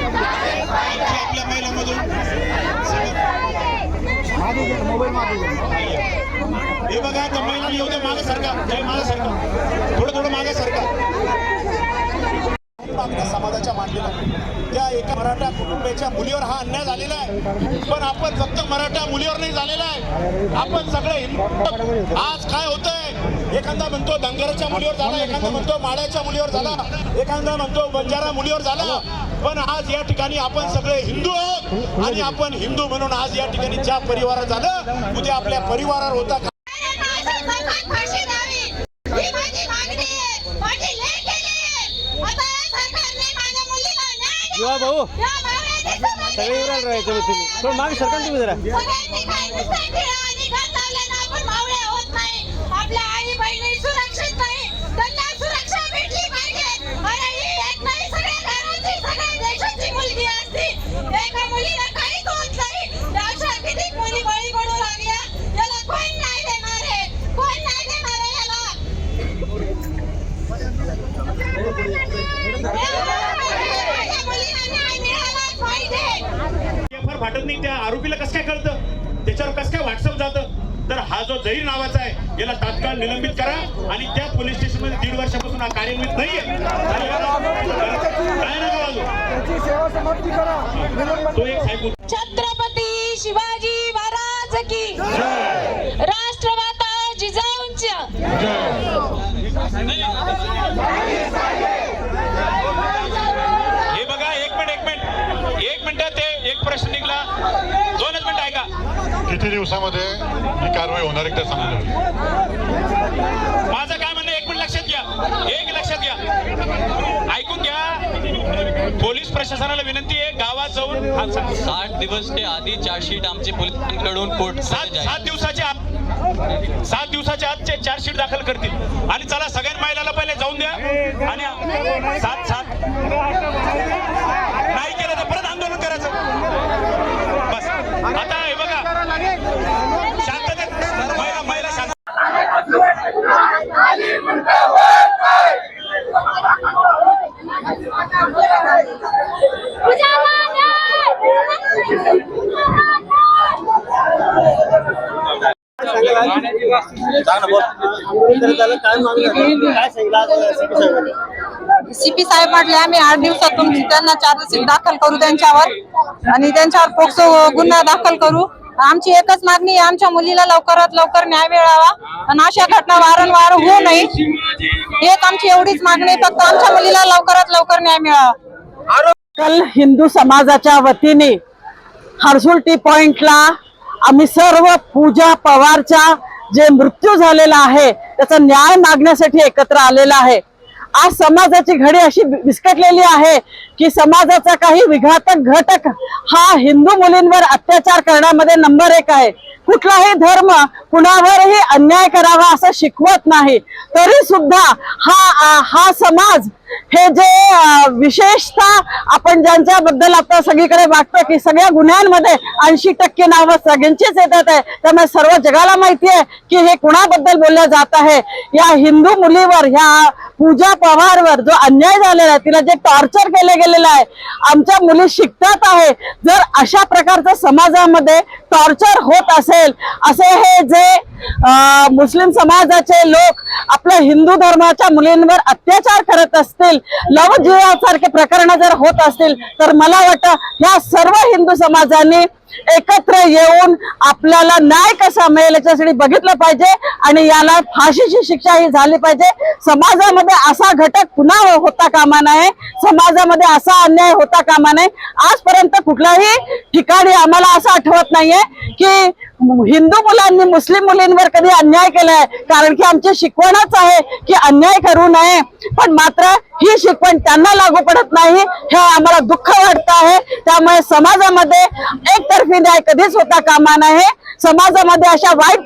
आपल्या महिलांमधून. हे बघा त्या महिला येऊ मागे सरकार जय मागे सरकार थोडं थोडं मागे सरकार आपल्या समाजाच्या मांडलेला त्या एका मराठ्याच्या मुलीवर हा अन्याय झालेला आहे. पण आपण फक्त मराठा मुलीवर नाही झालेला आहे. आपण सगळे हिंदू आज काय होतंय? एखादा म्हणतो धनगराच्या मुलीवर झाला एखादा म्हणतो माळ्याच्या मुलीवर झाला एखादा म्हणतो बंजारा मुलीवर झाला. पण आज या ठिकाणी आपण सगळे हिंदू आहोत. आणि आपण हिंदू म्हणून आज या ठिकाणी ज्या परिवारात झालं उद्या आपल्या परिवारावर होता युवा भाऊ. या भावनेची समाधी सगळे उरायला राहायचं तुम्ही. थोडं मागे सरकार तुम्ही जरा. सगळ्यांनी काय नुसतं टिळा आणि घात लावल्यानं आपण मावळे होत नाही. आपल्या आई बहिणी सुरक्षित नाही. त्यांना सुरक्षा भेटली पाहिजे. अरे ही एक नाही सगळ्या घराची सगळ्या देशाची मुलगी असती. एका मुलीला काहीच होत नाही. त्या अशा किती मुली बळी पडू लागल्या. याला कोण नाही देणार आहे? कोण नाही देणार आहे याला माझ्या मुलीला न्याय मिळालाच फाटत नाही त्या आरोपीला कसं काय कळतं? त्याच्यावर कसं काय व्हॉट्सअप जातं? तर हा जो जहीर नावाचा आहे याला तात्काळ निलंबित करा आणि त्या पोलीस स्टेशनमध्ये दीड वर्षापासून हा कार्यान्वित नाहीये. काय. तो एक छत्रपती शिवाजी महाराज की राष्ट्रमाता जिजाऊंच्या हे बघा एक मिनिट एक मिनिट एक मिनिट ते एक प्रश्न निघला दोनच मिनिट ऐका किती दिवसामध्ये? ही कारवाई होणार आहे त्या सांगून द्या. माझं काय म्हणणं एक मिनिट लक्षात घ्या. एक लक्षात घ्या. ऐकून घ्या. पोलीस प्रशासनाला विनंती आहे गावात जाऊन हा. साठ दिवस ते आधी चार्जशीट आमचे पोलिसांकडून कोर्ट सात सात दिवसाच्या आत सात दिवसाच्या आत ते चार्जशीट दाखल करतील. आणि चला सगळ्या महिलाला पहिले जाऊन द्या. आणि सात सात नाही केलं तर परत आंदोलन करायचं बस आता हे बघा शांततेत महिला महिला शांत सीपी साहेब म्हटले आम्ही आठ दिवसातून त्यांना चार्जशीट दाखल करू त्यांच्यावर आणि त्यांच्यावर पोक्सो गुन्हा दाखल करू. आमची एकच मागणी आहे आमच्या मुलीला लवकरात लवकर न्याय मिळावा आणि अशा घटना वारंवार होऊ नये. एक आमची एवढीच मागणी फक्त आमच्या मुलीला लवकरात लवकर न्याय मिळावा. हिंदू समाजाच्या वतीने हर्सुल टी पॉइंटला आम्ही सर्व पूजा पवारचा जे मृत्यू झालेला आहे त्याचा न्याय मागण्यासाठी एकत्र आलेला आहे. आज समाजाची घडी अशी विस्कटलेली आहे की समाजाचा काही विघातक घटक हा हिंदू मुलींवर अत्याचार करण्यामध्ये नंबर एक आहे. कुठलाही धर्म कुणावरही अन्याय करावा असं शिकवत नाही तरी सुद्धा हा हा समाज हे जे विशेषता विशेषतः आपण ज्यांच्याबद्दल आता सगळीकडे वाटतं की सगळ्या गुन्ह्यांमध्ये ऐंशी टक्के नावं सगळ्यांचीच येतात आहे. त्यामुळे सर्व जगाला माहिती आहे की हे कुणाबद्दल बोललं जात आहे. या हिंदू मुलीवर ह्या पूजा पवारवर जो अन्याय झालेला आहे तिला जे टॉर्चर केले गेलेलं आहे आमच्या मुली शिकतात आहे. जर अशा प्रकारचं समाजामध्ये टॉर्चर होत असेल असे हे जे मुस्लिम समाजाचे लोक आपल्या हिंदू धर्माच्या मुलींवर अत्याचार करत असतील लवजीवासारखे प्रकरण जर होत असतील तर मला वाटतं या सर्व हिंदू समाजाने एकत्र येऊन आपल्याला न्याय कसा मिळेल याच्यासाठी बघितलं पाहिजे आणि याला फाशीची शिक्षा ही झाली पाहिजे. समाजामध्ये असा घटक पुन्हा होता कामा नये. समाजामध्ये असा अन्याय होता कामा नये. आजपर्यंत कुठल्याही ठिकाणी आम्हाला असं आठवत नाहीये की हिंदू मुलांनी मुस्लिम मुलींवर कधी अन्याय केलाय. कारण की आमची शिकवणच आहे की अन्याय करू नये. पण मात्र ही शिकवण त्यांना लागू पडत नाही. हे आम्हाला दुःख वाटत आहे. त्यामुळे समाजामध्ये एक एकतर्फी न्याय कधीच होता कामा नये. समाजामध्ये अशा वाईट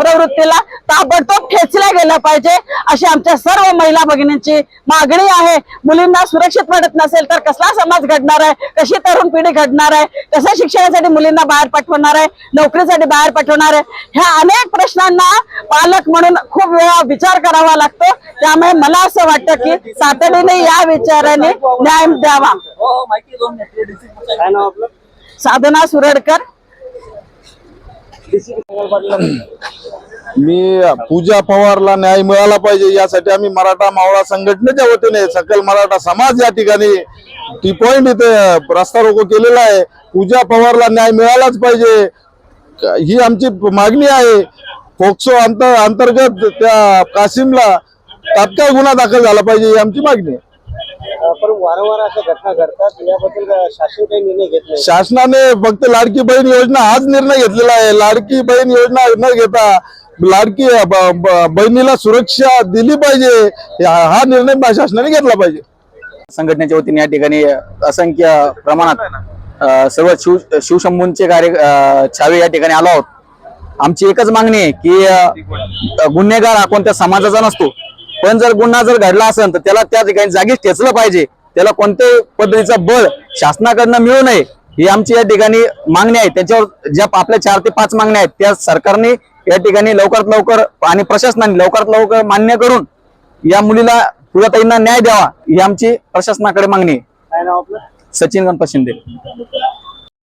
प्रवृत्तीला ताबडतोब ठेचल्या गेलं पाहिजे अशी आमच्या सर्व महिला भगिनींची मागणी आहे. मुलींना सुरक्षित वाटत नसेल तर कसला समाज घडणार आहे? कशी तरुण पिढी घडणार आहे? कसं शिक्षणासाठी मुलींना बाहेर पाठवणार आहे? नोकरीसाठी बाहेर पाठवणार आहे? ह्या अनेक प्रश्नांना पालक म्हणून खूप वेळा विचार करावा लागतो. त्यामुळे मला असं वाटतं की तातडीने या विचाराने न्याय द्यावा. काय नाव आपलं साधना सुरडकर. मी पूजा पवारला न्याय मिळाला पाहिजे यासाठी आम्ही मराठा मावळा संघटनेच्या वतीने सकल मराठा समाज या ठिकाणी टी पॉइंट इथे रस्ता रोको केलेला आहे. पूजा पवारला न्याय मिळालाच पाहिजे. ही आमची मागणी आहे. फोक्सो अंतर अंतर्गत त्या कासिमला तात्काळ गुन्हा दाखल झाला पाहिजे ही आमची मागणी आहे. पण वारंवार अशा घटना घडतात याबद्दल शासन काही निर्णय घेत नाही. शासनाने फक्त लाडकी बहीण योजना हाच निर्णय घेतलेला आहे. लाडकी बहीण योजना न घेता लाडकी बहिणीला सुरक्षा दिली पाहिजे. हा निर्णय शासनाने घेतला पाहिजे. संघटनेच्या वतीने या ठिकाणी असंख्य प्रमाणात सर्व शिव शिवशंभूंचे कार्य छावे या ठिकाणी आलो आहोत. आमची एकच मागणी आहे की गुन्हेगार हा कोणत्या समाजाचा नसतो. पण जर गुन्हा जर घडला असेल तर त्याला त्या ठिकाणी जागीच ठेचलं पाहिजे. त्याला कोणत्याही पद्धतीचं बळ शासनाकडनं मिळू नये ही आमची या ठिकाणी मागणी आहे. त्याच्यावर ज्या आपल्या चार ते पाच मागण्या आहेत त्या सरकारने या ठिकाणी लवकरात लवकर आणि प्रशासनाने लवकरात लवकर मान्य करून या मुलीला पूजाताईंना न्याय द्यावा ही आमची प्रशासनाकडे मागणी आहे. सचिन गणपत शिंदे.